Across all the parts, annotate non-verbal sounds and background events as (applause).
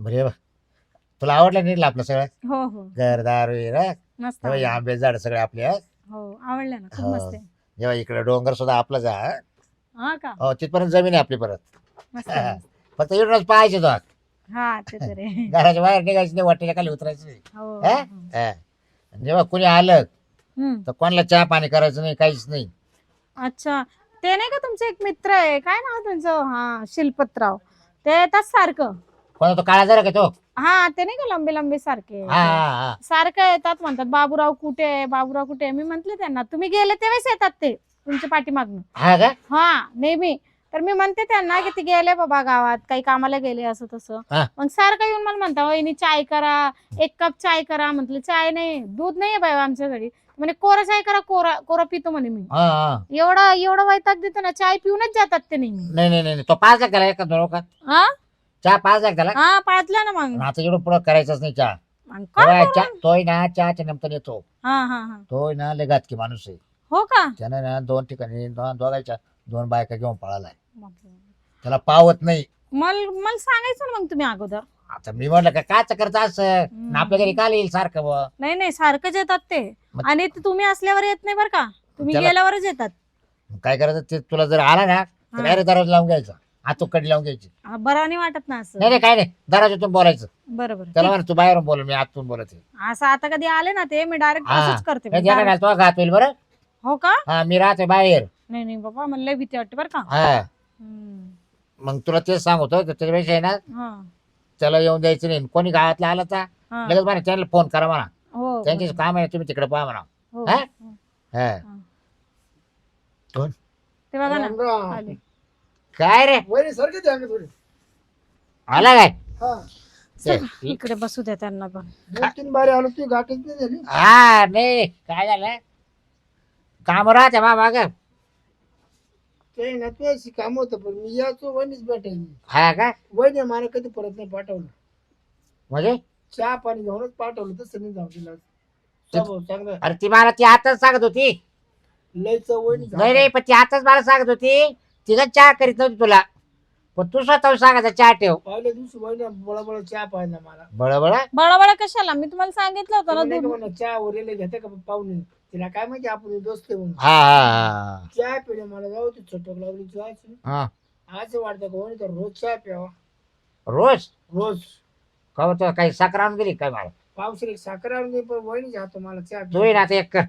बरे बा तुला आवडलं नीटलं आपलं सगळं हो हो घरदार मस्त आवडलं. आंबे झाड सगळे आपले हं? हो आवडलं ना खूप हो. मस्त आहे जेव्हा इकडे डोंगर सुद्धा आपलं जा हं? हा का हो तिथपर्यंत जमीन आहे आपली परत मस्त आहे, मस्त. फक्त इकडूनच पाहायचे तो आत. हा ते तर आहे (laughs) घराच्या बाहेर निघायचं नाही वाटेच्या खाली उतरायचं नाही हो हं? हो. हं. जेव्हा कुणी आलं हम्म. तर कोणाला चहा पाणी करायचं नाही काहीच नाही अच्छा ते नाही का तुमचे एक मित्र आहे काय नाव त्यांचं हा शिल्पतराव ते येतात सारखं कोणा तो काळा जरा का तो हा ते नाही का लंबे लंबे सारखे? हा हा हा. सारखं येतात म्हणतात बाबूराव कुठे आहे? बाबूराव कुठे आहे? मी म्हंटले त्यांना तुम्ही गेले तेव्हाच येतात ते तुमच्या पाठीमागनं. हा का? हा नेहमी. तर मी म्हणते त्यांना की ते गेले बाबा गावात काही कामाला गेले असं तसं. हा. मग सारखं येऊन मला म्हणता वहिनी चाय करा एक कप चाय करा. म्हटलं चाय नाही दूध नाही बाई आमच्या घरी. म्हणे कोरा चाय करा कोरा कोरा पितो म्हणे मी. हा हा. एवढा एवढा वैताग देतो ना चाय पिऊनच जातात ते नेहमी. नाही नाही नाही तो पाच लाख त्याला एका दोन का हा चहा पाच लाख त्याला हा पाळतल्या ना मग. आता एवढं पुढं करायचंच नाही चहा. मग काय तेव्हा करू? चहा- तोय ना चहाच्या नंतर येतो. हा हा हा. तोय ना लेगात की माणूस आहे. हो का? त्यानं ना दोन ठिकाणी दोघायच्या दोन बायका घेऊन पळालाय. त्याला पावत नाही. मला मला सांगायचं ना मग तुम्ही अगोदर. आता मी म्हटलं का काच करत असं? आपल्या घरी काल येईल सारखं बुवा. नाही नाही सारखंच येतात ते. मग- आणि ते तुम्ही असल्यावर येत नाही बरं का. तुम्ही त्याला- गेल्यावरच येतात. मग काय करायचं? ते तुला जर आला ना तर हा. दरवाजा लावून घ्यायचा. हातू कडी लावून घ्यायची हा, बरं नाही वाटत ना असं नाही नाही काय नाही दरवाजातून बोलायचं बरोबर त्याला म्हणा तू बाहेरून बोल मी आतून बोलत आहे. असं आता कधी आले ना ते मी डायरेक्ट हा. असंच करते मी. नाही, direct. घात होईल बरं हो का हा मी राहते बाहेर नाही नाही बाबा मला लय भीती वाटते बरं का हा हम्म. मग तुला तेच सांगतो तर त्याच्यापेक्षा आहे ना हा, त्याला येऊन द्यायचं नाही कोणी गावातला आला तर हा. लगेच म्हणा त्यांना फोन करा म्हणा हो त्यांचे बरोबर. काम आहे तुम्ही तिकडे पहा म्हणा हो, हा? हो. हा. कोण ते बघा ना. आले. काय रे? वहिनी सारखे द्या थोडे. आला काय? हा. इकडे बसू द्या त्यांना पण. दोन तीन बारे आलो ती गाठच नाही झाली. हा नाही. काय झालं? काम राहते मा माग. ना काम होतं पण मी याचो वहिनीच भेटायची हा का? वहिनी मला कधी परत नाही पाठवलं. म्हणजे? चहा पाणी घेऊनच पाठवलं तसं नाही जाऊ दिला. स्वभाव चांगला अरे ती मला ती आताच सांगत होती. लयच वहिनी नाही नाही पण ती आताच मला सांगत होती. तिला चहा करीत नव्हती तुला. पण तू स्वतः सांगायचा चहा ठेव. पहिल्या दिवशी वहिनी बळबळ चहा पाहिला मला. बळ बळ बळाबळा कशाला? मी तुम्हाला सांगितलं होतं ना नाही का दूध. म्हणा, चहा उरलेले घेते का पाहुणे? तिला काय माहिती आपण दोस्त आहे म्हणून. हा हा चहा पिणे मला जाऊ ती छोटक लागली चहाची. हा. आज वाटतं का तर रोज चहा प्यावा. रोज? रोज. का होतं काही साखर आणून दिली काय मला पावसाळी साखर आणून दे, पण वहिनी जातो मला चहा तू ये ना आता एक कर.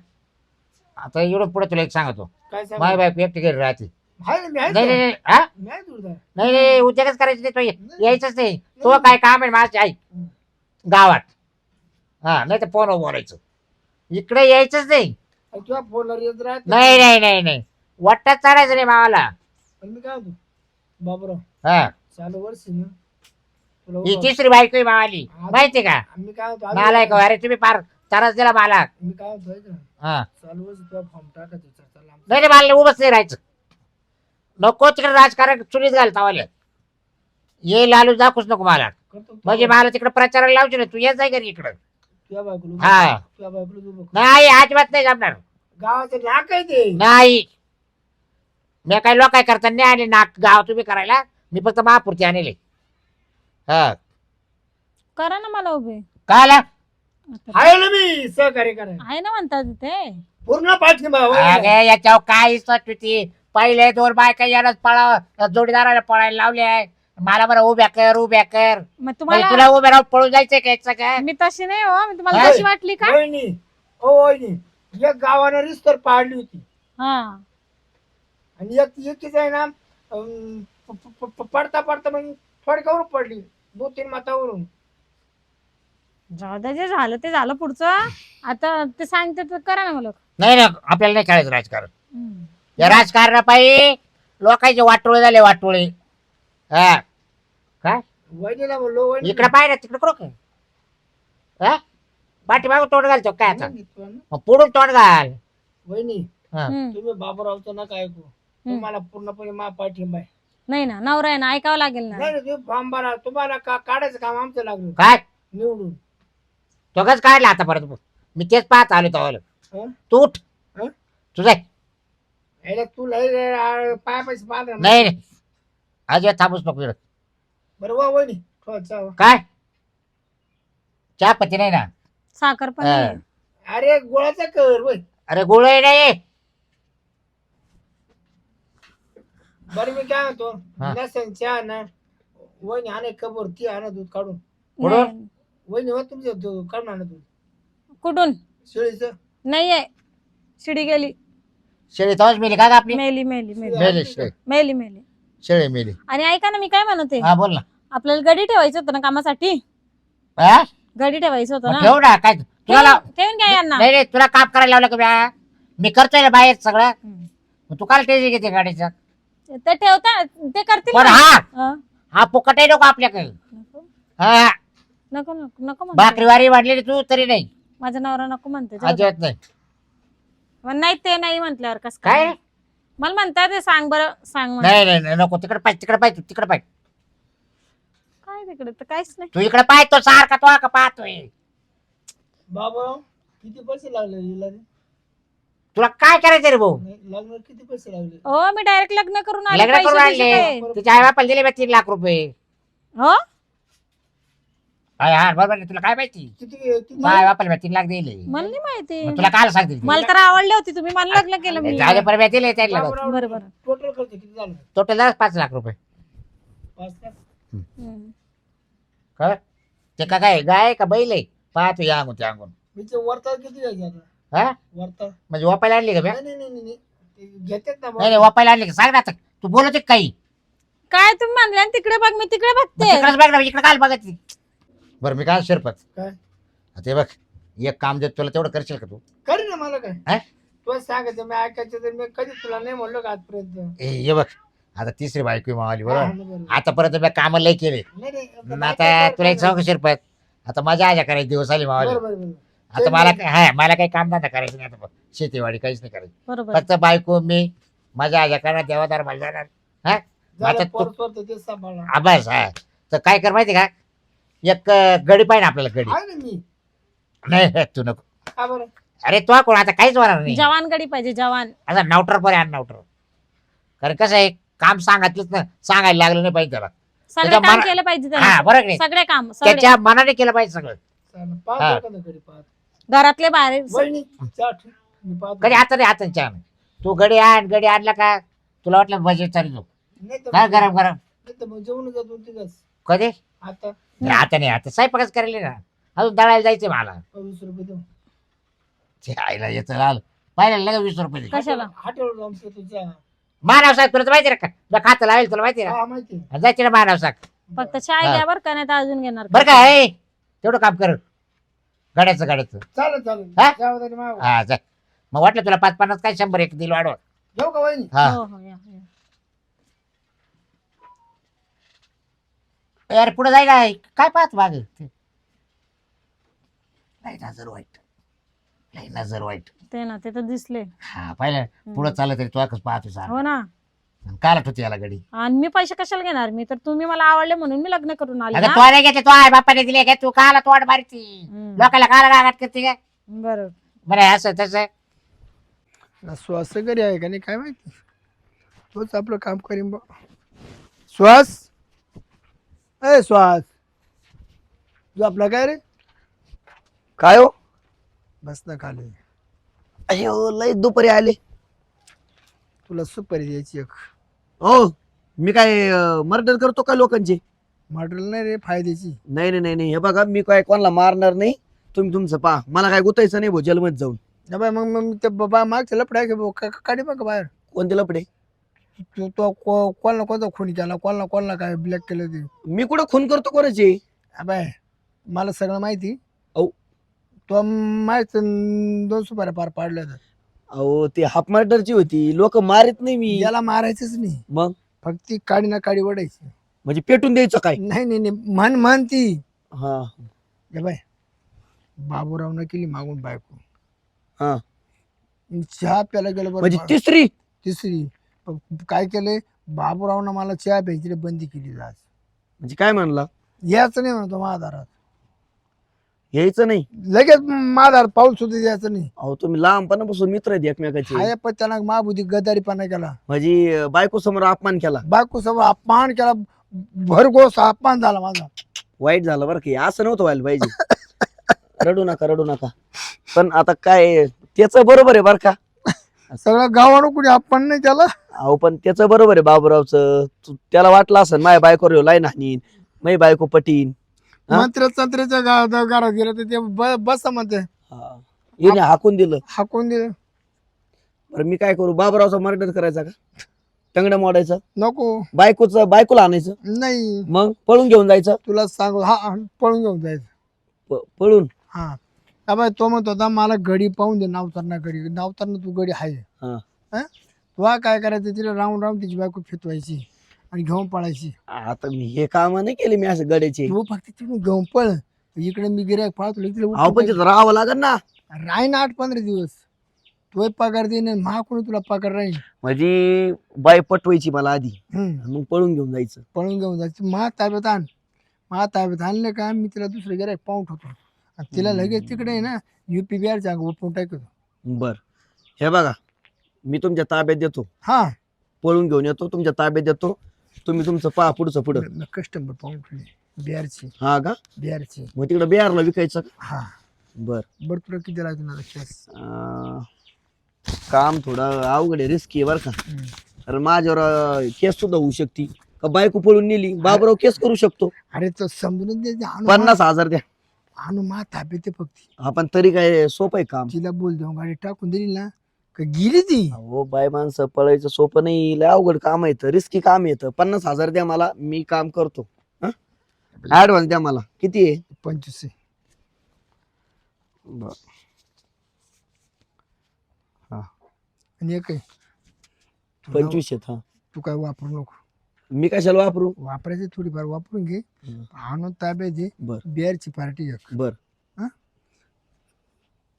आता एवढं पुढे तुला एक सांगतो. काय माय सांग बायको एकटी घरी राहते. नाही. नाही नाही हा? नाही नाही उद्योगच करायचं नाही तो ये- यायचंच नाही. तो काय काम आहे माझी आई गावात. हा नाही तर फोनवर बोलायचं. इकडे यायचंच नाही. आणि तुझ्या फोनवर येत राहत नाही. नाही नाही नाही वाटत चढायचं नाही मावाला. आणि मी काय होतो बाबराव हा. चालू वर्ष ना. तुला ही उभं- तिसरी बायको आहे मावाली. माहिती का? काय होतो मला एक आम्ही- अरे तुम्ही फार त्रास दिला मला. मी काय होतो ऐक ना, हा. चालू वर्ष तुला फॉर्म टाकायचं होतं, चला. आमचं. नाही रे मला उभंच नाही राहायचं. नको तिकडे राजकारण चुलीत घाल तावाले. ये लालू दाखवूच नको मला. करतो म्हणजे मला तिकडे प्रचाराला लावचे ना तू येत जाय घरी इकडं. बायकोला हा. तुझ्या बायकोला. नाही अजिबात नाही जमणार. गावाचं नाक आहे ते. नाही. मी काही लोक काय करता नाही आले नाक गाव तुम्ही करायला. मी फक्त महापुरती आणले. हा. करा ना मला उभे. काय आला? आहे ना मी सहकार्य करायला आहे ना म्हणतात ते. पूर्ण पाठिंबा. अगे याच्यावर काय होती पहिले दोन बायका यालाच पळा जोडीदाराला पळायला लावले आहे. मला बरं उभ्या कर उभ्या कर. मग म्हणजे तुम्हाला तुला उभ्या राहून पळून जायचंय का याचं काय? मी तशी नाही हो मी तुम्हाला आहे. तशी वाटली का? वहिनी ओ वहिनी एक गावानं रिस्तर पाडली होती. हा. आणि एक एकीच आहे ना अं, प- प- प- पडता पडता मग फडकावर पडली दोन तीन मातावरून जाऊ जे झालं ते झालं पुढचं. आता ते सांगते तर करा ना मला नाही ना आपल्याला नाही खेळायचं राजकारण. हम्म. या राजकारणा पायी लोकांचे वाटोळे झाले वाटोळे. हा. काय? वहिनीला म्हणलो वहिनी. इकडे पाहिजे तिकडे करू का? हा? पाठीमागून तोंड घालतो काय आता? ना. मग पुढून तोंड घाल. वहिनी हा. हम्म. तुम्ही बाबूरावचं नका ऐकू. तुम्हाला पूर्णपणे मा पाठिंबा आहे. नाही ना नवरा आहे ना ऐकावं लागेल ना. नाही नाही, तुम्ही फॉर्म भरा तुम्हाला का काढायचं काम आमचं लागलं? काय? निवडून. तो कच काढला आता परत? मी तेच पाहत आलो तो हं? तू उठ. हं? तुझा याला तू लय लय आ- पाय पैसे नाही नाही अजिबात थांबूच नको इकडं. बरं वा वहिनी. काय चहा पत्ती नाही ना साखर पण हा. नाही. अरे गोळाचा कर वय अरे गोळ नाही बरं मी काय म्हणतो हा. चहा ना वहिनी आणे कबर ती आणा दूध काढून कुठून? नाही. वहिनी हो तुमचं दूध काढून आणा दूध कुठून शेळीचं नाहीये शिडी गेली शेळी तवाच मेली का ग आपली? मेली मेली मेली. मेली शेळी. मेली मेली. शेळी मेली. आणि ऐका ना मी काय म्हणते? हा बोल ना. आपल्याला गडी ठेवायचं होतं ना कामासाठी? हा? गडी ठेवायचं होतं मग ना? ठेवू ना काय तुला लाव- ठेवून ठेवून घ्या यांना. नाही नाही तुला काम करायला लावलं का म्या? मी करतोय ना बाहेर सगळं. हम्म. मग तू काय टेन्शन घेते गाडीचं. ते ठेवता ते करतील पण ना. हा? हा. हा फुकट आहे नको आपल्याकडे. नको. हा? नको नको नको म्हणते. भाकरीवारी वाढलेली तू तरी नाही. माझा नवरा नको म्हणते जाऊ दे. अजिबात नाही. नाही ते नाही म्हटल्यावर कस काय? मला म्हणतात ते सांग बरं सांग. नाही नाही नाही, नको. तिकडे पाहिजे तिकडे पाहिजे तिकडे पाहिजे काय तिकडे? तर काहीच नाही. तू इकडे पाहिजे तो सारखा तो का पाहतोय. बाबा किती पैसे लागले हिला रे? तुला काय करायचं रे भाऊ? नाही, लग्न किती पैसे लागले? हो मी डायरेक्ट लग्न करून आले लग्न पैसे करून बिशे काय? आणले तिच्या आई बापाला दिले बा तीन लाख रुपये. हो? हा हा, बरोबर आहे. तुला काय माहिती? किती किती बा तीन लाख दिले मला नाही माहिती. तुला काय सांगते मला तर आवडले होते. तुम्ही मला लग्न केलं मी. झाले पर दिले त्याला बाबूराव, बरं, बरं. टोटल खर्च किती झाला? टोटल झालं पाच लाख रुपये. पाच लाख? हम्म. का? ते का काय गाय का बैल आहे? पाहतो या अंगून त्या अंगून मी ते वरता किती आता? हा? वरता? म्हणजे वापायला आणली का म्या? नाही नाही नाही नाही, नाही ते घेतात ना नाही नाही वापायला आणली का? सांग ना आता. तू बोलत आहे का काही? काय तुम्ही म्हणले? आणि तिकडे बघ मी तिकडे बघते. तिकडेच बघ ना इकडे काय बघत? बरं मी काय शिरपत? काय? ते बघ एक काम देत तुला तेवढं करशील का तू? कर ना मला हा? काय तू सांगायचं मी ऐकायचं तर मी कधी तुला नाही म्हणलो का आजपर्यंत? ए ये बघ आता तिसरी बायको मावली हा, बरोबर? हा, बरोबर. आतापर्यंत मी काम लय केले. नाही, नाही, आता मग आता तुला एक सांगू शिरपत? आता माझ्या आजा करायचे दिवस आले मावली. बरोबर, बरोबर. आता मला काय- हा मला काही काम धंदा करायचं नाही आता शेतीवाडी काहीच नाही करायचं. बरोबर. फक्त बायको मी माझ्या आजा करणार देवादार मला जाणार हा? झालं, आता तू- पोर सोर तर तेच सांभाळा आभास हा. तर काय कर माहिती का? एक अं, गडी पाहिजे आपल्याला गडी. आहे ना मी. नाही तू नको. का बरं? अरे तो कोण? आता काहीच होणार नाही. जवान गडी पाहिजे जवान. आता नावटर पर्यंत आण नावटर. कारण कसं आहे काम सांगितलंच ना सांगायला लागलं नाही पाहिजे त्याला. सगळे त्याच्या काम मना- केलं पाहिजे हा. बरोबर सगळे काम सगळे. त्याच्या मनाने केलं पाहिजे सगळं. चालेल. हा. पाहतो का ना घरी पाहतो. घरातले बाहेर वहिनी चहा ठेव. मी पाहतो. कधी हातात नाही हातात चहा नाही. तू गडी आण गडी आणला का? तुला वाटलं बजेट चालू जाऊ नाही तर काय मग- गरम गरम. नाही तर मग जेवण कधी? आता. नाही, आता नाही आता स्वयंपाकच करायला ना. अजून दळायला जायचंय मला. वीस रुपये देऊ. ते आईला येतं आलं पाहिलं लगे वीस रुपये दे. कशाला? जाऊन मानव साहेब तुला तर माहिती आहे का? तुला खातं लावेल तुला माहिती आहे हा माहिती आहे. ना जायचे ना मानव साहेब फक्त चाय हा. घ्या बरं का नाही तर अजून घेणार बरं का ए तेवढं काम कर. गाड्याचं गाड्याचं. चालेल चालेल. हा? जाऊ दे मागं. हा जा. मग वाटलं तुला पाच पन्नास काय शंभर एक दिल वाढव. जाऊ का वहिनी? हा. हो हो या, या. यार पुढे जायला काय? पाहत माग? नाही नजर वाईट. नाही नजर वाईट. ते ना ते तर दिसले. हा पाहिलं? पुढे चाललं तरी तो पाहतो सार हो ना. काल होती याला गडी. आणि मी पैसे कशाला घेणार? मी तर तुम्ही मला आवडले म्हणून मी लग्न करून आले अगं ना. तो नाही घेते तो आई बापाने दिले काय तू काला तोड मारती. हम्म. लोकाला काला गागात करते काय? बरोबर बरं असं तसं. ना श्वास घरी आहे का नाही काय माहिती? तोच आपलं काम करीन बा. श्वास ए श्वास तू आपला काय रे? काय हो? बस ना खाली. अयो लय दुपारी आले. तुला सुपारी द्यायची एक. हो मी काय मर्डर करतो का लोकांचे? मॉडेल नाही रे फायद्याची. नाही नाही नाही नाही हे बघा मी काय कोणाला मारणार नाही. तुम्ही तुमचं पहा. मला काय गुतायचं नाही भो जलमत जाऊन. बाय मग मग ते बाबा मागच्या लपडा काढी बघ बाहेर. कोणते लपडे तू तो को- कोणाला कोणता खून केला कोणाला कोणाला काय ब्लॅक केलं ते? मी कुठं खून करतो कोणाचे? अबाय मला सगळं माहिती. औ. तो माहीत दोन सुपाऱ्या पार पाडल्या होत्या. अहो ते हाफ मर्डरची होती. लोक मारित नाही मी. याला मारायचंच नाही. मग? फक्त ती काडी ना काडी ओढायची. म्हणजे पेटून द्यायचं काय? नाही नाही नाही. म्हण म्हण ती. हा. ए बाय. बाबूरावनं केली मागून बायको. हा. चहा प्यायला गेलो म्हणजे बरं तिसरी? तिसरी. प- काय केलंय? बाबूरावनं मला चहा प्यायची बंदी केली आज. म्हणजे काय म्हणला? यायचं नाही म्हणतो महादारात यायचं नाही? लगेच महादारात पाऊल सुद्धा द्यायचं नाही. अहो तुम्ही लहानपणापासून मित्र आहेत एकमेकाचे. हाय पण त्याला महाबुद्धी गदारीपणा केला. म्हणजे बायको समोर अपमान केला? बायको समोर अपमान केला. भरघोस अपमान झाला माझा. वाईट झालं बरं की असं नव्हतं व्हायला पाहिजे. रडू नका रडू नका. पण आता काय त्याच बरोबर आहे बर का? सगळं गावानं कुठे आपण नाही त्याला. अहो पण त्याचं बरोबर आहे बाबूरावचं. तू- त्याला वाटलं असं माझ्या बायकोर लाईन हानीन माझी बायको पटीन. हा? मंत्र संत्र्याच्या गा- घरात गेलं तर ते ब- बसा म्हणते. हा. हिने हाकून दिलं. हाकून दिलं. बरं मी काय करू? बाबूरावचा मर्डर करायचा का? टंगडं मोडायचं? नको. बायकोचं बायकोला आणायचं? नाही. मग? पळून घेऊन जायचं? तुला सांगू हा हा, पळून घेऊन जायचं. प- पळून? हा. का बाय तो म्हणत होता मला गडी पाहून दे नावताना गडी नावताना तू गडी आहे हा. हा? तुला काय करायचं तिला राऊंड राऊंड तिची बायको फितवायची आणि घेऊन पळायची. आता मी हे काम नाही केले मी असं गड्याचे. तू फक्त तिकडून घेऊन पळ. इकडे मी गिरायक पळतो तिला अहो पण उठून तिथं राहावं लागेल ना. राही ना आठ पंधरा दिवस. तो पगार देईन आणि महा कोणी तुला पगार राहील. म्हणजे बाय पटवायची मला आधी. मग पळून घेऊन जायचं. पळून घेऊन जायचं. महा ताब्यात आण. महा ताब्यात आणलं का मी तिला दुसरं गिरायक पाहून ठेवतो. आणि तिला लगेच तिकडे आहे ना युपी बिहारच्या ओपून टाकतो बर. हे बघा मी तुमच्या ताब्यात देतो. हा. पळून घेऊन येतो तुमच्या ताब्यात देतो. तुम्ही तुमचं पहा पुढचं पुढं. कस्टमर पाहून ठेवले बिहारची हा का? बिहारची मग तिकडे बिहारला विकायचं का? हा. बर. बरं तुला किती केस अं, काम थोडं अवघड आहे रिस्की आहे बरं का. कारण माझ्यावर केस सुद्धा होऊ शकते. का बायको पळून नेली बाबराव केस करू शकतो. अरे तो समजून दे पन्नास हजार द्या. आणू मा ताब्यात आहे फक्त. आपण तरी काय सोपं आहे काम. तिला बोल देऊ गाडी टाकून दिली ना का गेली ती? हो बाय माणसं पळायचं सोपं नाही. लय अवघड काम येतं रिस्की काम येतं पन्नास हजार द्या मला मी काम करतो. ऍडव्हान्स द्या मला. किती आहे? पंचवीस आहे. आणि एक आहे. पंचवीस आहेत हा. तू काय वापरू नको. मी कशाला वापरू? वापरायची थोडीफार वापरून घे. आणून ताब्यात घे बर. बिहारची पार्टी एक. बर.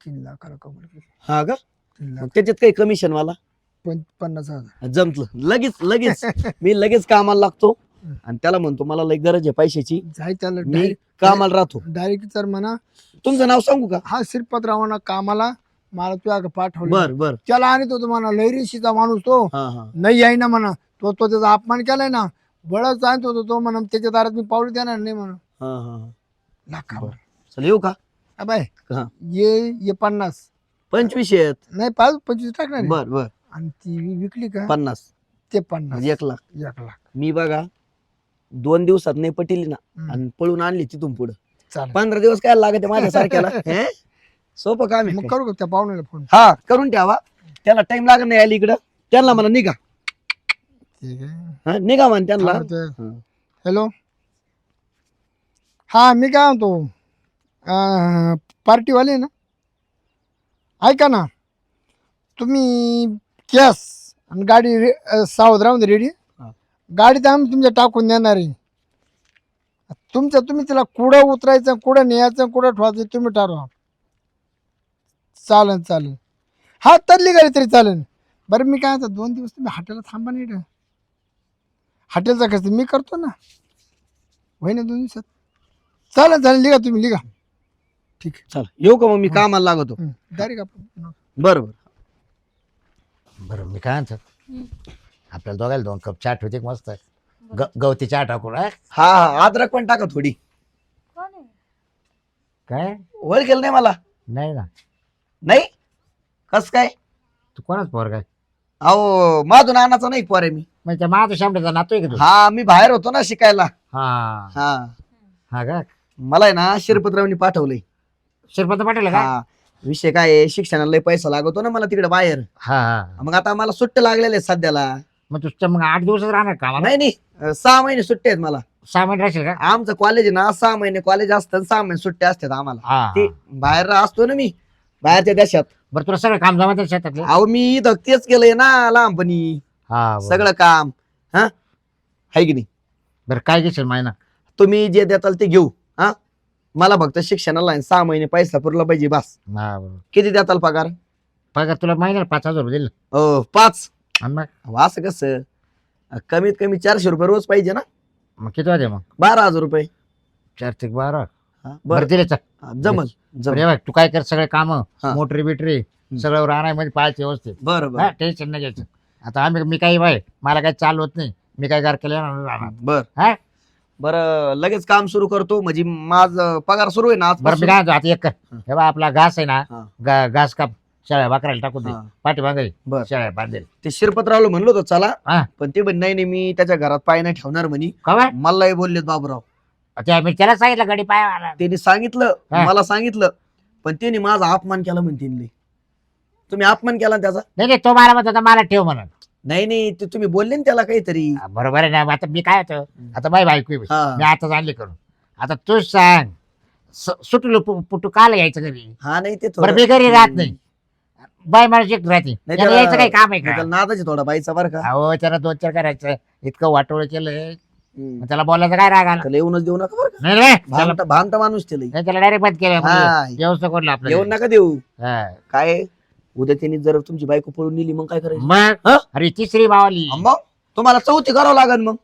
तीन केली. हा का? तीन मग लाख त्याच्यात काही कमिशन पं- पन्नास हजार. जमतलं लगेच लगेच. (laughs) मी लगेच कामाला लागतो. आणि त्याला म्हणतो मला लई गरज आहे पैशाची. जाय त्याला मी कामाला राहतो. डायरेक्ट तर म्हणा. तुमचं नाव सांगू का? हा श्रीपतरावांना कामाला. मला तुझ्या पाठवलं. बर बर. त्याला आणत होतो म्हणा. लैरीशीचा माणूस तो. हा हा. नाही आहे ना म्हणा. तो तो त्याचा अपमान केलाय ना बळच आणत होतो तो म्हणा त्याच्या दारात मी पावली देणार नाही म्हणा हा हा चल येऊ का? अबाय हा. ये ये पन्नास. पंचवीस आहेत. नाही पाच पंचवीस टाकणार आहे. बर बर. आणि ती वि- विकली का? पन्नास. ते पन्नास. म्हणजे एक लाख. एक लाख. मी बघा दोन दिवसात नाही पटिली ना हम्म. आणि पळून आणली तिथून पुढे. चालेल. पंधरा दिवस काय लागत माझ्या सारख्याला? (laughs) सोपं काम आहे मग? करू का त्या पाहुण्याला फोन हा करून ठेवा. त्याला टाइम लागत नाही आली इकडं. त्यांना म्हणा निघा. ठीक आहे. हा निघा म्हण त्यांना. हॅलो. हा मी काय म्हणतो? अं, पार्टीवाले ना? ऐका ना. तुम्ही कॅस आणि गाडी रे- अं, सावध राहून रेडी. हा. गाडीत आम्ही तुमच्या टाकून देणार आहे. तुमच्या तुम्ही तिला कुठं उतरायचं कुठं न्यायचं कुठं ठेवायचं तुम्ही ठरवा. चालेल चालेल. हा तरली गाडी तरी चालेल. बरं मी काय म्हणतो दोन दिवस तुम्ही हॉटेलला थांबा नाही का हॉटेलचा खर्च मी करतो ना. होय ना दोन दिवसात चालेल चालेल लिहा तुम्ही लिहा ठीक चल येऊ का मग? मी कामाला लागतो. आहे डायरेक्ट आपण बर बर. बरं मी काय म्हणतो? आपल्याला दोघायला दोन कप चहा ठेवते मस्त ग गवती चहा टाकून हा? हा हा अद्रक पण टाका थोडी. कोण आहे? काय? ओळखेल नाही मला. नाही ना. नाही? कस काय? तू कोणाच पोर काय अहो माझून नानाचा नाही पोरे मी. म्हणजे माझा शामड्याचा नातोय का तू? हा मी बाहेर होतो ना शिकायला. हा. हा. हा का? मला आहे ना शिरपतरावनी पाठवलंय. शिरपत पाटील का? हा. विषय काय आहे? शिक्षणाला लय पैसा लागतो ना मला तिकडे बाहेर. हा हा. मग आता मला सुट्टे लागलेले आहेत सध्याला. मग तुझं मग आठ दिवसच राहणार का मला नाही नाही. अं, सहा महिने सुट्टे आहेत मला. सहा महिने राहशील का? आमचं कॉलेज आहे ना सहा महिने कॉलेज असतं आणि सहा महिने सुट्टे असतात आम्हाला. हा. ते हा. बाहेर असतो ना मी बाहेरच्या देशात. बरं तुला सगळं काम जमत शेतातले? अहो मी इथं तेच केलंय ना लहानपणी हा. सगळं काम हा? हाय की नाही? बरं काय घेशील महिना तुम्ही जे देताल ते घेऊ हा? मला फक्त शिक्षणाला सहा महिने पैसा पुरला पाहिजे बस. हा बरोबर. किती देताल पगार? पगार तुला महिन्याला पाच हजार रुपये दिले. अ, पाच. आणि मग? अहो, असं कसं? अ, कमीत कमी चारशे रुपये रोज पाहिजे ना? मग किती वाजे मग? बारा हजार रुपये. चार ते बारा. हा, बरं बरं. दिले चल. हा, जमल बरं जमल. बघ, तू काय कर सगळे काम हा. मोटरी बिटरी सगळं राहण्यामध्ये पाहायचे व्यवस्थित. बरं हा बरं टेन्शन नाही घ्यायचं. आता आम्ही मी काही बाय मला काही चालू होत नाही मी काही गार केलं राहणार बर हा बरं लगेच काम सुरू करतो म्हणजे माझ पगार सुरू आहे ना बरं मी आजपासून. काय म्हणतो आता एक कर हं. बघ आपला घास आहे ना हा. गा- घास काप शेळ्या बाकरायला टाकून दे हा. बर. शेळ्या बांधेल ते शिरपतरावला म्हणलो होतो चला हा. पण ते पण नाही नाही मी त्याच्या घरात पाय नाही ठेवणार म्हणे खबर मलाही बोललेत बाबूराव त्या मी त्याला सांगितलं गडी पाय त्यांनी सांगितलं हा. मला सांगितलं पण त्यांनी माझा अपमान केला म्हणते. तुम्ही अपमान केला ना त्याचा? नाही नाही तो मला म्हणत होता मला ठेव म्हणून. नाही नाही ते तुम्ही बोलले ना त्याला काहीतरी. हा, बरोबर आहे ना आता मी काय होतो? आता माझी बायको आहे. हा. मी आता आणली करून. आता तूच सांग स- सुटलो पु- पुटू काल यायचं घरी? हा नाही ते बरं मी घरी राहत नाही. बाय मला शिक राहते. नाही त्याला त्याला- यायचं काही काम आहे नाही का त्याला नादाचे थोडा बाईचा बरं का. अहो त्याला दोन चार करायचं. इतकं वाटोळ केलंय. हम्म. त्याला बोलायचं काय राग आला? त्याला येऊनच देऊ नका बरं का. नाही रे त्याला भामटा भामटा माणूस त्याला नाही, त्याला डायरेक्ट बंद केलं हा. व्यवस्था कोणलं येऊन आपल्याला नका देऊ. हा. काय? उद्या त्यांनी जर तुमची बायको पळून नेली मग काय करायचं? मग? हा? अरे तिसरी मावली हा, मग? तुम्हाला चौथी करावं लागेल मग.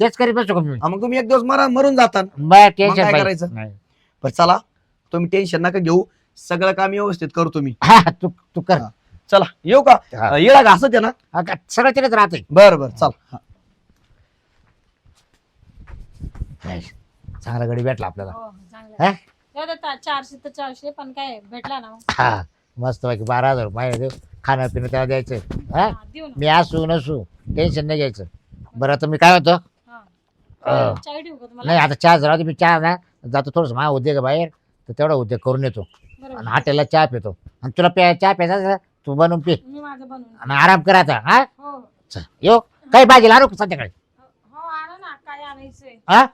तेच करीत बसतो का मी? हा, मग तुम्ही एक दिवस मरा मरून जाता मग टेन्शन काय बाई. करायचं? नाही. पण चला. तुम्ही टेन्शन नका घेऊ. सगळं काम व्यवस्थित करतो मी. हा तू तू कर. हा. चला येऊ का? हा. येळा घासत आहे ना? हा, का- सगळं तिथेच राहते बरं बरं चल. चांगला गडी भेटला आपल्याला. हो चांगलं. हा? जाऊ दे ता- चारशे तर चारशे पण काय भेटला ना मग. हा. मस्त पैकी बारा हजार रुपये. देऊ खाणं पिणं त्याला द्यायचं. हा? देऊ ना. मी असू नसू टेन्शन नाही घ्यायचं. बरं आता मी काय होतो हा. चाय ठेवू का तुम्हाला? नाही आता चहा जरा मी चहा ना जातो थोडस माझा उद्योग आहे बाहेर. तर तेवढा उद्योग करून येतो. बरोबर. आणि हॉटेलला चहा पितो. आणि तुला प्या चहा प्यायचा असेल, तू बनवून पी. मी माझं बनवून आणि आराम कर आता हा? हो. चल, येऊ. काही भाजी आणू का संध्याकाळी? हो आणा ना. काय आणायचंय? हा?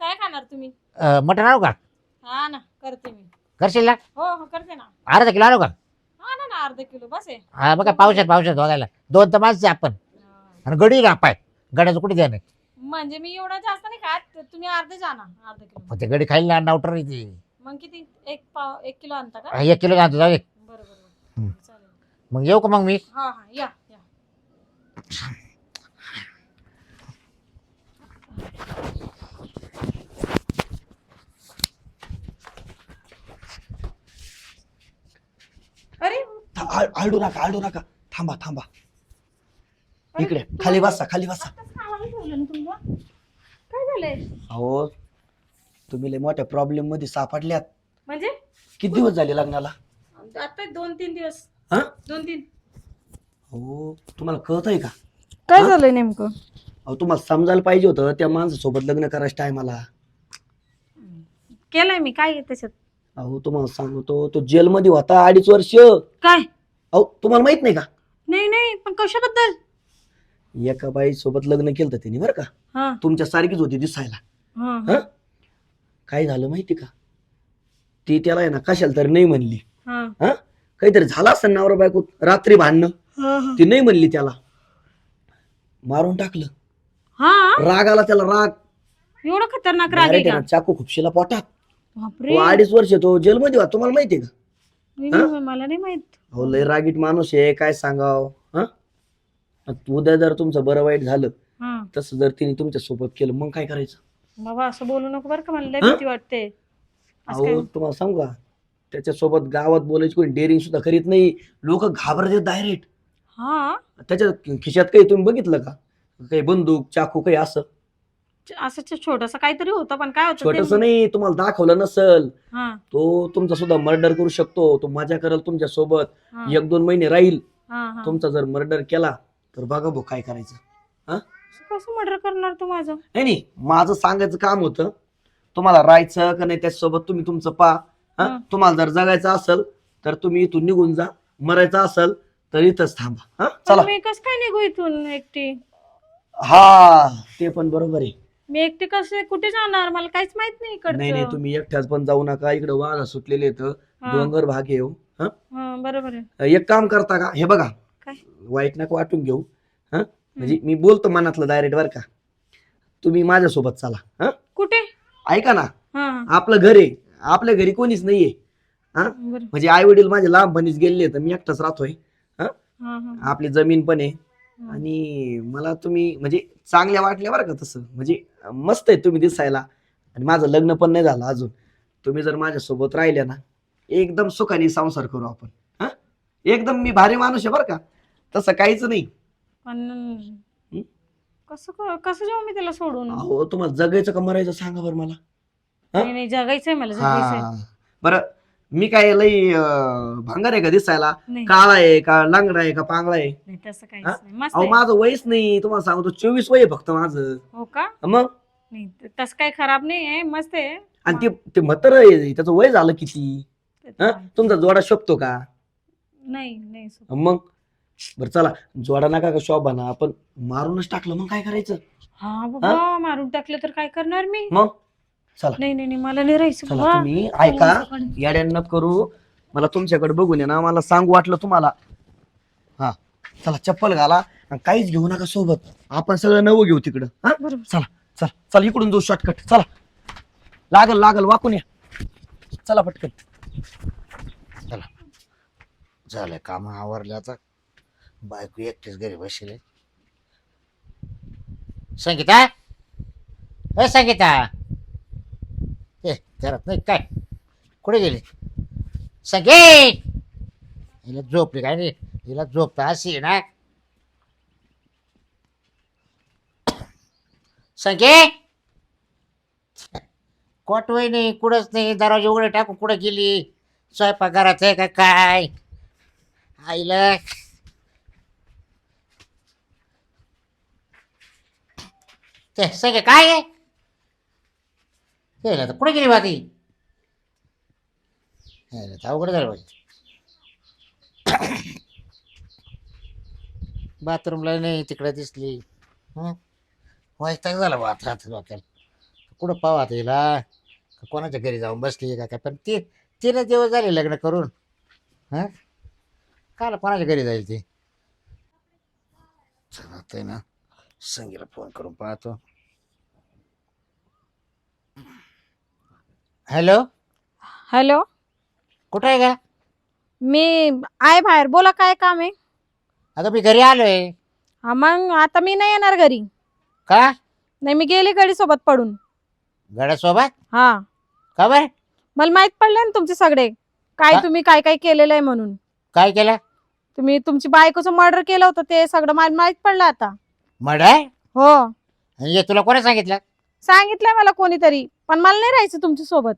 काय खाणार तुम्ही? अं, मटण आणू का? हा ना करते मी. करशील ना? हो हो करते ना. अर्धा किलो आणू का? आणा ना अर्धा किलो बस आहे. हा बघा पावसात पावसात बघायला दोन तर माणसं आहे आपण. आणि गडी ना पाय गड्याचं कुठे द्या नाही म्हणजे मी एवढा जास्त नाही खात तुम्ही अर्धे जाणा अर्धा किलो. पण ते गडी खाईल ना नावटर मग किती? एक पाव एक किलो आणता का? एक किलो आणतो जाऊ दे. बरं बरं. हम्म. चालेल. मग येऊ का मग मी? हा हा या या. अरे. था- आ- नका आळडू नका. थांबा थांबा. इकडे खाली बसा खाली बसा. आत्ताच नावाने ठेवलं ना तुमचं. काय झालंय? अहो तुम्ही लय मोठ्या प्रॉब्लेममध्ये सापडल्यात. म्हणजे? किती दिवस झाले लग्नाला? आता दोन तीन दिवस. हा? दोन तीन. हो तुम्हाला कळत आहे का? काय? झालंय नेमकं? अहो तुम्हाला समजायला पाहिजे होतं त्या माणसासोबत लग्न करायचं टायमाला केलंय मी काय त्याच्यात? अहो तुम्हाला सांगतो तो जेलमध्ये होता अडीच वर्ष. काय? अहो तुम्हाला माहीत नाही का? नाही नाही पण कशाबद्दल? एका बाई सोबत लग्न केलं त्यांनी बरं का? हा. तुमच्या सारखीच होती दिसायला. हा हा? काय झालं माहिती का? ती त्याला आहे ना कशाला तरी नाही म्हणली. हा. हा? काहीतरी झालं असं नवरा बायको रात्री भांडणं? हा ती नाही म्हणली त्याला. मारून टाकलं. हा? राग आला त्याला राग. एवढं खतरनाक राग आहे Direct का आहे ना, चाकू खुपशीला पोटात. बापरे. अडीच वर्ष तो. जेलमध्ये होता तुम्हाला माहितीये का? नाही, नाही, मला नाही माहीत. अहो लय रागीट माणूस आहे. काय सांगाव? हा? उद्या जर तुमचं बरं वाईट झालं हा. तसं जर तिने तुमच्यासोबत केलं मग काय करायचं? बाबा असं बोलू नको बरं का. मला लय हा? भीती वाटते. असं काय? अहो तुम्हाला सांगू का? त्याच्यासोबत गावात बोलायची कोणी डेअरिंग सुद्धा करीत नाही. लोक घाबरतात डायरेक्ट हा? त्याच्या खिशात काही तुम्ही बघितलं का? काही बंदूक चाकू काही असं? असं छोटस काहीतरी होतं पण काय होतं छोटस ते- नाही तुम्हाला दाखवलं नसल हा. तो तुमचा सुद्धा मर्डर करू शकतो तो मजा करेल तुमच्यासोबत हा, एक दोन महिने राहील. हा, हा. तुमचा जर मर्डर केला तर बघा भाऊ काय करायचं कसं मर्डर करणार तू माझं? नाही नाही माझं सांगायचं काम होतं तुम्हाला राहायचं का नाही त्याच्यासोबत तुम्ही तुमचं पा हा? तुम्हाला जर जगायचं असेल तर तुम्ही इथून निघून जा मरायचं असेल तर इथंच थांबा हा? पण चला. मी कस काय निघू इथून एकटी? हा ते पण बरोबर आहे. मी एकटी कसे कुठे जाणार? मला काहीच माहीत नाही नाही नाही इकडचं. तुम्ही एकट्याच पण जाऊ नका. इकडे वाघ सुटलेले आहेत. हा, डोंगर भाग आहे हो. हा? हा, बरोबर आहे. एक काम करता का? हे बघा. काय? वाईट नका वाटून घेऊ. हा? म्हणजे मी बोलतो मनातलं डायरेक्ट बरं का? तुम्ही माझ्यासोबत चला. हा? कुठे? ऐका ना. हा. हा, आपलं घर आहे. आपल्या घरी कोणीच नाहीये. बरं. म्हणजे आई वडील माझे लांबपणीच गेले तर मी एकटाच राहतोय. हा? हा आपली जमीन पण आहे. हा. आणि मला तुम्ही म्हणजे चांगल्या वाटल्या बरं का तसं. म्हणजे मस्त आहे तुम्ही दिसायला. आणि माझं लग्न पण नाही झालं अजून. तुम्ही जर माझ्यासोबत राहिल्या ना एकदम सुखाने संसार करू आपण. हा? एकदम मी भारी माणूस आहे बरं का. तसं काहीच नाही. पण कसं क- कसं जाऊ मी त्याला सोडून? अहो तुम्हाला जगायचं का मरायचं सांगा बरं मला? नाही नाही जगायचंय मला जगायचंय. हा. बरं मी काय लई भांगार आहे का दिसायला? नाही. काळा आहे का लांगडा आहे का पांगळा आहे? नाही तसं काहीच हा? नाही. मस्त अहो आहे. माझं वयच नाही तुम्हाला सांगतो चोवीस वय आहे फक्त माझं. हो का? मग? नाही त- तसं काही खराब नाही आहे मस्त आहे. आणि ते ते म्हातारं आहे त्याचं वय झालं किती? हा? तुमचा जोडा शोभतो का? नाही नाही सो- मग? बरं चला जोडा नका का शोभा ना आपण मारूनच टाकलं मग काय करायचं? हा? बाबा मारून टाकलं तर काय करणार मी? मग? चला. नाही नाही नाही, मला नाही राहायचं चला बाबा. तुम्ही ऐका चला, याड्यान करू. मला तुमच्याकडे बघून ये ना मला सांगू वाटलं तुम्हाला. हा चला चप्पल घाला आणि काहीच घेऊ नका सोबत. आपण सगळं नवं घेऊ तिकडं. हा? बरोबर. चला चला चला इकडून जाऊ शॉर्टकट चला. लागल लागल वाकून या. चला पटकन. चला. झालं काम आवरलं आता बायको एकटीच घरी बसले. संगीता? ए संगीता? घरात नाही. काय? कुठे गेले? सगळे! हिला झोपली काय नाही हिला झोपता अशी ना? सगळे! कोटवय नाही कुठंच नाही. दरवाजे उघडे टाकून कुठं गेली? स्वयंपाकघरात आहे का काय? आईला? ते सगळे काय आहे? हे तर कुठे गेली भाती? हे तर अवघड झालं पाहिजे बाथरूमला नाही तिकडे दिसली. हं? वैताग झाला बा आता आता डोक्याला. कुठं पावा आता हिला? कोणाच्या घरी जाऊन बसली का काय? पण ती तीनच दिवस झाले लग्न करून. हां? काल कोणाच्या घरी जाईल ती? चला आहे ना संगीला फोन करून पाहतो. हॅलो? हॅलो? कुठं आहे का मी आहे बाहेर. बोला काय काम आहे? अगं मी घरी आलोय. हा मग आता मी नाही येणार घरी. का? नाही मी गेली गाडी सोबत पडून. गड्यासोबत हा. का बरं? मला माहीत पडले ना तुमचे सगळे. काय? तुम्ही काय काय केलेलं आहे म्हणून? काय केलं? तुम्ही तुमची बायकोचं मर्डर केलं होतं ते सगळं मला माहीत पडलं आता. मर्डर हो. हे तुला कोणी सांगितलं? सांगितलंय मला कोणीतरी. पण मला नाही राहायचं तुमच्यासोबत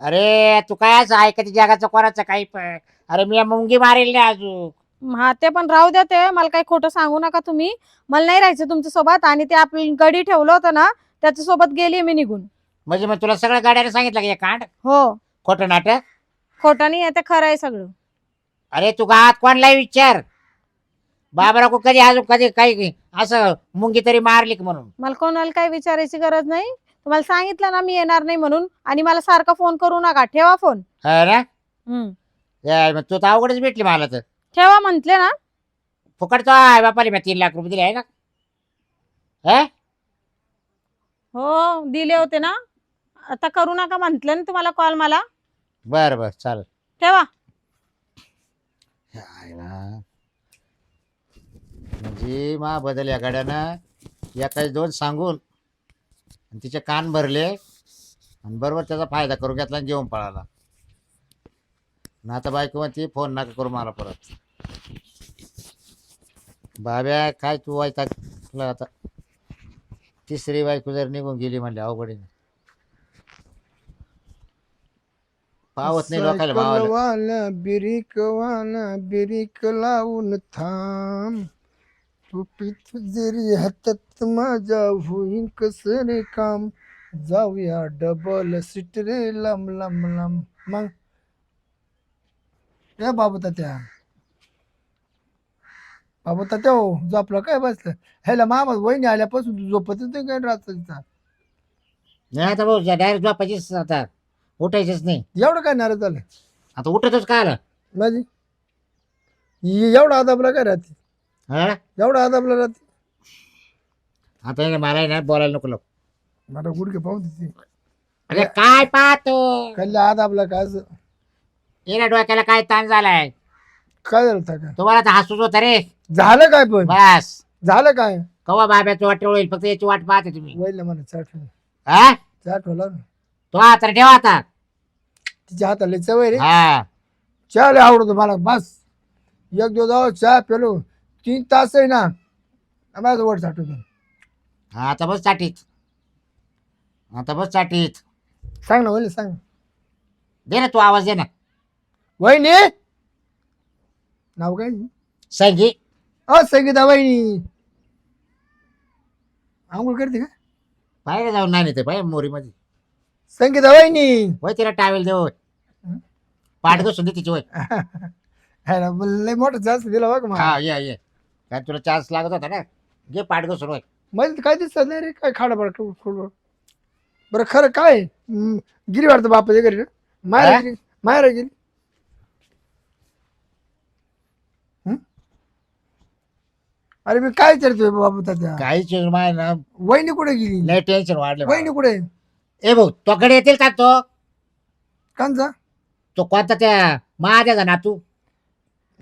अरे तू काय ऐकते जगाचं कोणाचं काही पण? अरे मी मुंगी मारेल नाही अजून. हा ते पण राहू द्या ते. मला काही खोटं सांगू नका तुम्ही. मला नाही राहायचं तुमच्यासोबत आणि ते आपलं गडी ठेवलं होतं ना त्याच्या सोबत गेली मी निघून. म्हणजे मग तुला सगळं गाड्याने सांगितलं का हे कांड? हो. खोटं नाटक? खोटं नाही आहे ते खरं आहे सगळं. अरे तू गात कोणला विचार? बाबराको कधी अजून कधी काही असं मुंगी तरी मारली का म्हणून? मला कोणाला काही विचारायची गरज नाही. तुम्हाला सांगितलं ना मी येणार नाही म्हणून आणि मला सारखा फोन करू नका. ठेवा फोन. हा ना? हम्म. या, मग तू तर अवघडच भेटली मला तर. ठेवा म्हंटले ना. फुकट तो आहे बापाली मी तीन लाख रुपये दिले आहे का हा हो दिले होते ना. आता करू नका म्हंटले ना तुम्हाला कॉल मला. बरं बरं चालेल. ठेवा. आहे ना. म्हणजे मा बदल या गाड्यानं या काही दोन सांगून आणि तिचे कान भरले आणि बरोबर त्याचा फायदा करून घेतला आणि जेवण पळाला. ना आता बायको ती फोन नका करू मला परत. बाब्या काय तू वायता आता? तिसरी बायको जर निघून गेली म्हणले अवघडीने पावत नाही लोकायला भावाला. बिरिक लावून थांब. तू पित जरी हातात माझ्या होईन कस रे काम. जाऊया डबल सीट रे लम लम लम मग? ए बाबू तात्या. बाबू तात्या हो झोपलं काय बसलं? ह्याला मामा वहिनी आल्यापासून तू झोपतच नाही काय रात्रीचा? नाही आता भाऊ डायरेक्ट झोपायचीच आता उठायचीच नाही. एवढं काय नाराज झालं? आता उठतच का आलं? माझी एवढा आदाबला काय राहते हा? एवढा आदाबला राहते आता हे मला आहे ना बोलायला नको लोक. मला गुडके पाहून देते अरे काय पाहतो? कल्ल्या आदाबला काय असं? डोक्याला काय ताण झालाय? काय झालं होतं काय? तुम्हाला तर हसूच होता रे. झालं काय पण? बस. झालं काय? कवा बाब्याची वाट होईल? फक्त याची वाट पाहते तुम्ही. वैल म्हणा चाट हा? चाट होला ना. तो आता ठेवा आता. तिच्या हाताला चवय रे. हा. चहा लय आवडतो मला बस. एक दिवस जाऊ चहा पेलो. तीन तास आहे ना माझं वर साठवतो हा आता बस चाटीत आता बस चाटीत सांग ना वहिनी सांग. दे ना तू आवाज दे ना. वहिनी! नाव काय संगी. अ संगीता वहिनी. आंघोळ करते का? पाहिजे जाऊन नाही नेते पाहिजे मोरीमध्ये. संगीता वहिनी. होय तिला टावेल देऊ हं? पाठ घसून दे तिची होय. (laughs) लय मोठं जास्त दिला बघ मला. हा ये ये. काय तुला चान्स लागत होता ना? घे पाठ घसून होय. मला काय दिसत नाही रे काय खाडा बरं बरं खरं काय? हम्म, गिरी वाटतं बापाच्या घरी. मायरा हं? अरे मी काय विचारतोय बाबा तात्या काही चीज माय ना वहिनी कुठे गेली? लय टेन्शन वाढले वहिनी कुठे ए भाऊ तोकडे येतील का तो? कांचा? तो कोणता त्या महादेचा नातू?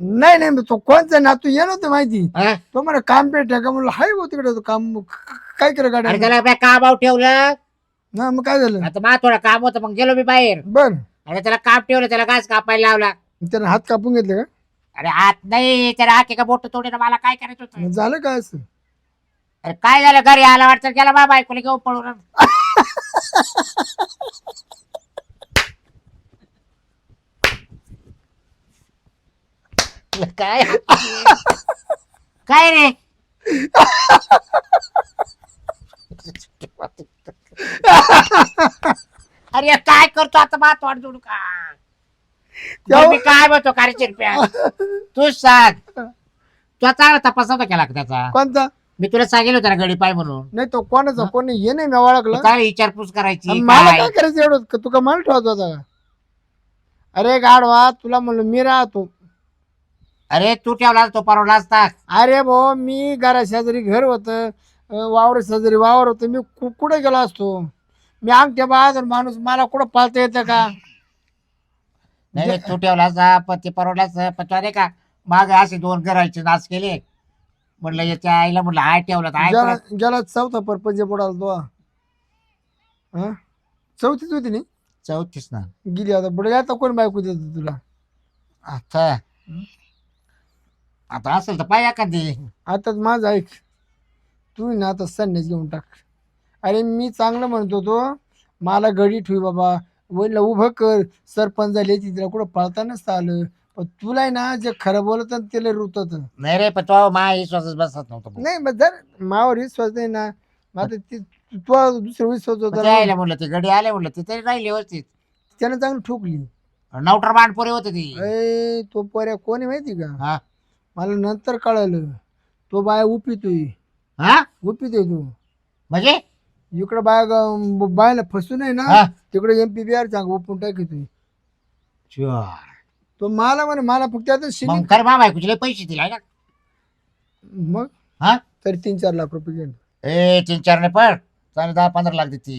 नाही नाही मग तो कोणचा ना तू ये नव्हतं माहिती. हा? तो मला काम पेट का म्हणलं हाय भाऊ तिकडे तो काम. काय केलं अरे गाड्या त्याला काय कामाव ठेवलं? ना मग काय झालं? आता मा थोडं काम होतं मग गेलो मी बाहेर. बर. अरे त्याला काम ठेवलं त्याला घास कापायला लावला. त्यानं हात कापून घेतले का? अरे हात नाही त्याला हात का बोट तोडे मला काय करायचं होतं? मग झालं काय असं? अरे काय झालं घरी आला वाटतं गेला बा बायकोला घेऊन पळून. (laughs) (laughs) काय? काय रे? अरे काय करतो आता मात वाट जोडू का? बरं, मी काय म्हणतो चिरप्या तूच सांग. तू चांगला तपास नव्हता केला का त्याचा? कोणता? मी तुला सांगेल होतं ना गडी पाय म्हणून. नाही तो कोणाचा? कोणी ये नाही मी ओळखलं काय विचारपूस करायची आणि मला काय? काय करायचं एवढं? का तुका मला ठेवत होता का? अरे गाडवा तुला म्हणलं मी राहतो. अरे तू ठेवला तो परवला असता. अरे भाऊ मी घरा शेजारी घर होतं वावर शेजारी वावर होतं मी कु- कुठे गेलो असतो? मी अंगठ्या बहादूर माणूस मला कुठं पाळता येतं का? नाही नाही, तू ठेवला असता पण ते परवला असतं. पण तो नाही का मागे असे दोन करायचे नाच केले. म्हणलं याच्या आईला म्हणलं हाय ठेवला तर हाय गेला परत. गेला चौथा परपंच बुडाला तो. हा चौथीच होती नाही चौतीस ना. गेली आता बुडे आता कोण बायको देत तुला? आता. आता असेल तर पाय एखादी. आता माझं ऐक. तू ना आता संन्यास घेऊन टाक. अरे मी चांगलं म्हणतो तो मला घडी ठेवी बाबा. वडीला उभं कर. सरपंच झाली ती तिला कुठं पळता नसतं आलं. पण तुला आहे ना जे खरं बोलत ना त्याला रुतत. नाही रे पण तो मा विश्वासच बसत नव्हतं. नाही मग जर मावर विश्वास नाही ना मग आता ती तू तू दुसरा विश्वास मग होता ते यायला म्हणलं ते गडी आले म्हणलं ते तरी राहिली व्यवस्थित. त्यानं चांगली ठोकली. नवटर बांडपोरी होते ती. अय तो पर्या कोणी माहिती का? हा. मला नंतर कळालं. तो बाय उपितोय हा? उपितोय तू. म्हणजे? इकडं बाय ग- बायला फसून आहे ना तिकडे एम पी बी आर चांग ओपून टाकतोय च्युअर. तो मला म्हणे मला फक्त आता शिनी मग कर मा बायकोचे लय पैसे दिले आहे ना मग? हा? तरी तीन चार लाख रुपये घेऊन ए तीन चार नाही पण चालेल दहा पंधरा लाख देती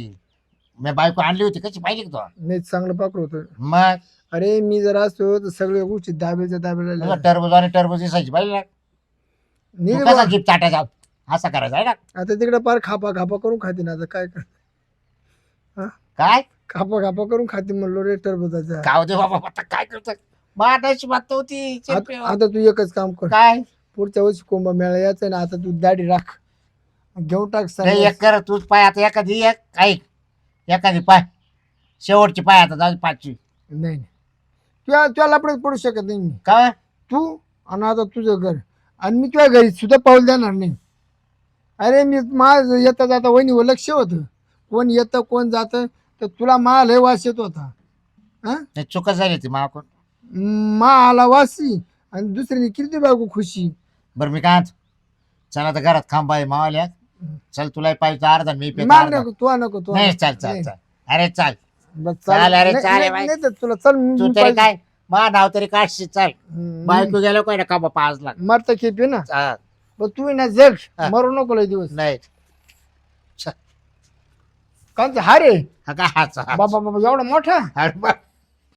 मी बायको आणली होती कशी पाहिली का तो? नाही चांगलं पाकड होतं. मग? अरे मी जर असतो तर सगळे गोष्टी दाब्याच्या दाब्याला टरबूज आणि टरबूज दिसायची पाहिजे ना. नाही तू रे कसा बा. जीप चाटायचा असा करायचा आहे ना. आता तिकडे पार खापा खापा करून खाते ना आता काय कर काय? खापा खापा करून खाते म्हणलो रे टरबुजाचा गाव दे बाबा आता काय करतो बात होती आता आता तू एकच काम कर. काय? पुढच्या वर्षी कुंभ मेळा यायचा ना आता तू दाढी राख. घेऊन टाक नाही. एक कर तूच पाय आता एखादी एक ऐक. एखादी पाय. शेवटची पाय आता जाऊ दे पाचवी. नाही नाही. तुला तुला लपड्यात पडू शकत नाही मी. का तू आणि आता तुझं घर. आणि मी तुझ्या घरी सुद्धा पाऊल देणार नाही. अरे मी माझं येता जाता वहिनीवर लक्ष होतं. कोण येतं कोण जातं तर तुला मा लय वास येत होता. हा? नाही झाली ती माकून मा आला वासी आणि दुसऱ्याने किती बायको खुशी. बरं मी काय? चल आता घरात खांबा आहे मावाल्या चल तुला पाहिजे अर्धा मी पेतो अर्धा. नको तू नको तू नाही चाल. चाल. अरे चाल. बस चाल चाल अरे, नाही- चाल नाही- बाई. नाही तर तुला चल मी- तू मी तरी पाहिजे. काय मा नाव तरी काढशी चाल. हम्म, बायको गेलो काय ना खांबा पाच लाख मरता खेपे ना. पण तू आहे ना जग हा. मरू नको लय दिवस. नाही. कांचा हा हा हाचा. बाबा बाबा एवढा मोठा? अरे बा-